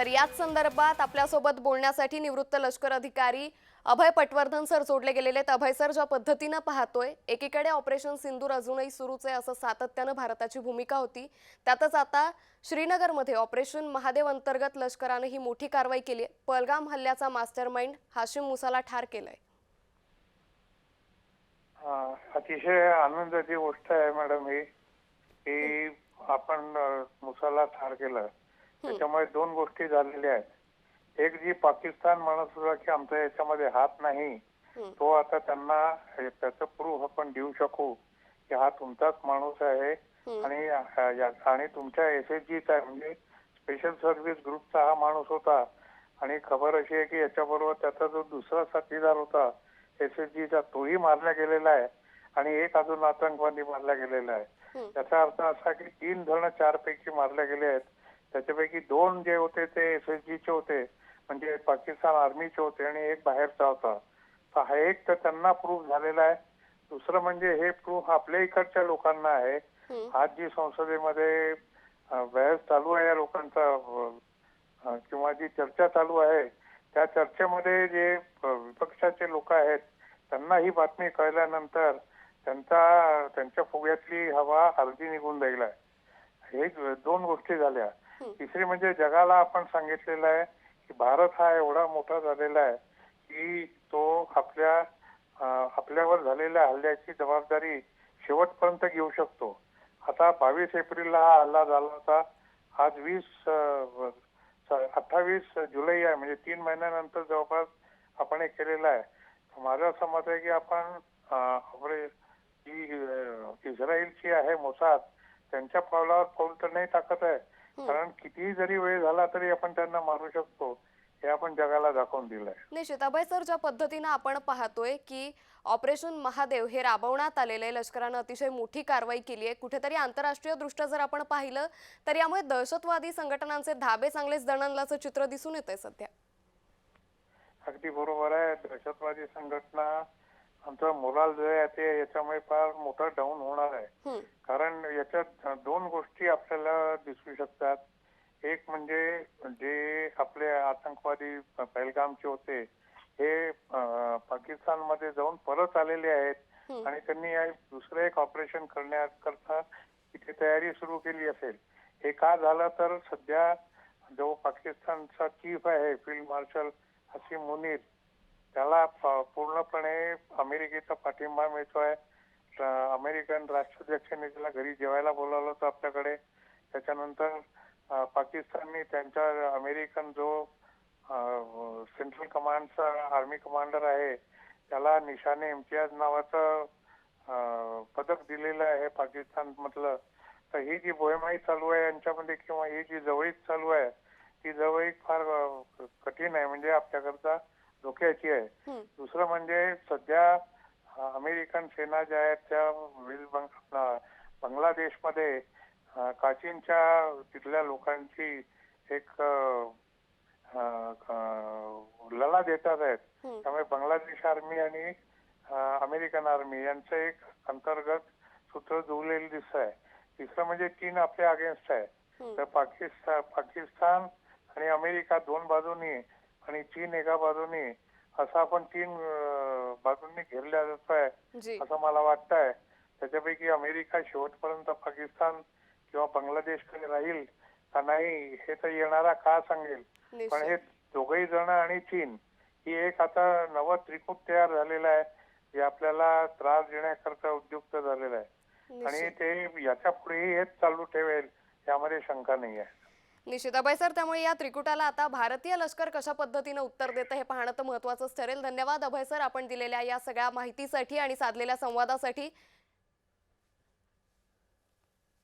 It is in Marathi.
तर याच संदर्भात आपल्यासोबत बोलण्यासाठी निवृत्त लष्कर अधिकारी अभय पटवर्धन सर जोडले गेलेले आहेत. अभय सर ज्या पद्धतीनं पाहतोय एकीकडे ऑपरेशन सिंदूर अजूनही सुरूच आहे असं सातत्यानं भारताची भूमिका होती. त्यातच आता श्रीनगरमध्ये ऑपरेशन महादेव अंतर्गत लष्करानं ही मोठी कारवाई केली आहे. पलगाम हल्ल्याचा मास्टर माइंड हाशिम मुसाला ठार केलंय. अतिशय आनंदाची गोष्ट आहे मॅडम ही की आपण मुसाला ठार केलं. त्याच्यामुळे दोन गोष्टी झालेल्या आहेत. एक जी पाकिस्तान म्हणत होता की आमच्या याच्यामध्ये हात नाही. तो आता त्यांना त्याचं प्रूफ आपण देऊ शकू की हा तुमचाच माणूस आहे. आणि आणि तुमच्या एस जीचा आहे. म्हणजे स्पेशल सर्व्हिस ग्रुपचा हा माणूस होता. आणि खबर अशी आहे की याच्याबरोबर त्याचा जो दुसरा साथीदार होता एस एस जीचा तोही मारला गेलेला आहे. आणि एक अजून आतंकवादी मारला गेलेला आहे. त्याचा अर्थ असा की तीन जण चार पैकी मारले गेले आहेत. त्याच्यापैकी दोन जे होते ते एस एस जीचे होते म्हणजे पाकिस्तान आर्मीचे होते आणि एक बाहेरचा होता तर हा एक तर त्यांना प्रूफ झालेला आहे दुसरं म्हणजे हे प्रूफ आपल्या इकडच्या लोकांना आहे. आज जी संसदेमध्ये बहस चालू आहे या लोकांचा किंवा जी चर्चा चालू आहे त्या चर्चेमध्ये जे विपक्षाचे लोक आहेत त्यांना ही बातमी कळल्यानंतर त्यांचा त्यांच्या फुग्यातली हवा अर्धी निघून जाईल आहे. हे दोन गोष्टी झाल्या. तिसरी म्हणजे जगाला आपण सांगितलेलं आहे की भारत हा एवढा मोठा झालेला आहे की तो आपल्या आपल्यावर झालेल्या हल्ल्याची जबाबदारी शेवटपर्यंत घेऊ शकतो. आता बावीस एप्रिलला हा हल्ला झाला होता. आज वीस अठ्ठावीस जुलै आहे म्हणजे तीन महिन्यानंतर जवळपास आपण हे केलेलं आहे. माझं असं मत आहे की आपण आपले जी इस्रायलची आहे मोसाद त्यांच्या पावलावर पाऊल तर नाही टाकत आहे. कारण कितीही जरी वेळ झाला तरी आपण त्यांना मारू शकतो. हे आपण जगाला दाखवून दिलंय. निश्चित. अभय सर ज्या पद्धतीनं आपण पाहतोय की ऑपरेशन महादेव हे राबवण्यात आलेलं आहे लष्करानं अतिशय मोठी कारवाई केली आहे कुठेतरी आंतरराष्ट्रीय दृष्ट्या जर आपण पाहिलं तर यामुळे दहशतवादी संघटनांचे धाबे चांगलेच दणाणल्याचं चित्र दिसून येतंय सध्या. अगदी बरोबर आहे. दहशतवादी संघटना आमचं मोराल जे आहे ते याच्यामुळे फार मोठं डाऊन होणार आहे. कारण याच्यात दोन गोष्टी आपल्याला दिसू शकतात. एक म्हणजे जे आपले आतंकवादी पहलगामचे होते हे पाकिस्तानमध्ये जाऊन परत आलेले आहेत. आणि त्यांनी दुसरं एक ऑपरेशन करण्याकरता तिथे तयारी सुरू केली असेल. हे का झालं तर सध्या जो पाकिस्तानचा चीफ आहे फील्ड मार्शल हसीम मुनीर त्याला प- पूर्णपणे अमेरिकेचा पाठिंबा मिळतोय. तर अमेरिकन राष्ट्राध्यक्षांनी त्याला घरी जेवायला बोलावलं होतं आपल्याकडे. त्याच्यानंतर पाकिस्ताननी त्यांच्या अमेरिकन जो सेंट्रल कमांडचा आर्मी कमांडर आहे त्याला निशाने इम्तियाज नावाचं पदक दिलेलं आहे पाकिस्तान मधलं. तर ही जी बोहेमाई चालू आहे यांच्यामध्ये किंवा ही जी जवळीक चालू आहे ती जवळीक फार कठीण आहे. म्हणजे आपल्याकरता धोक्याची आहे दुसरं म्हणजे सध्या अमेरिकन सेना ज्या आहेत त्या वेल बंग आपला बांगलादेशमध्ये काचीनच्या तिथल्या लोकांची एक लढा देतात आहेत. त्यामुळे बांगलादेश आर्मी आणि अमेरिकन आर्मी यांचं एक अंतर्गत सूत्र जुळलेलं दिसत आहे. तिसरं म्हणजे चीन आपल्या अगेन्स्ट आहे. तर पाकिस्तान पाकिस्तान आणि अमेरिका दोन बाजूनी आणि चीन एका बाजूनी असं आपण तीन बाजूंनी घेरल्या जात आहे असं मला वाटतंय. त्याच्यापैकी अमेरिका शेवटपर्यंत पाकिस्तान किंवा बांगलादेशकडे राहील का नाही हे तर येणारा काळ सांगेल. पण हे दोघही जण आणि चीन ही एक आता नवं त्रिकूट तयार झालेलं आहे जे आपल्याला त्रास देण्याकरता उद्युक्त झालेलं आहे. आणि ते याच्या पुढेही हेच चालू ठेवेल यामध्ये शंका नाही आहे. निश्चित अभय सर त्यामुळे या त्रिकुटाला आता भारतीय लष्कर कशा पद्धतीनं उत्तर देतं हे पाहणं तर महत्वाचंच ठरेल. धन्यवाद अभय सर आपण दिलेल्या या सगळ्या माहितीसाठी आणि साधलेल्या संवादासाठी.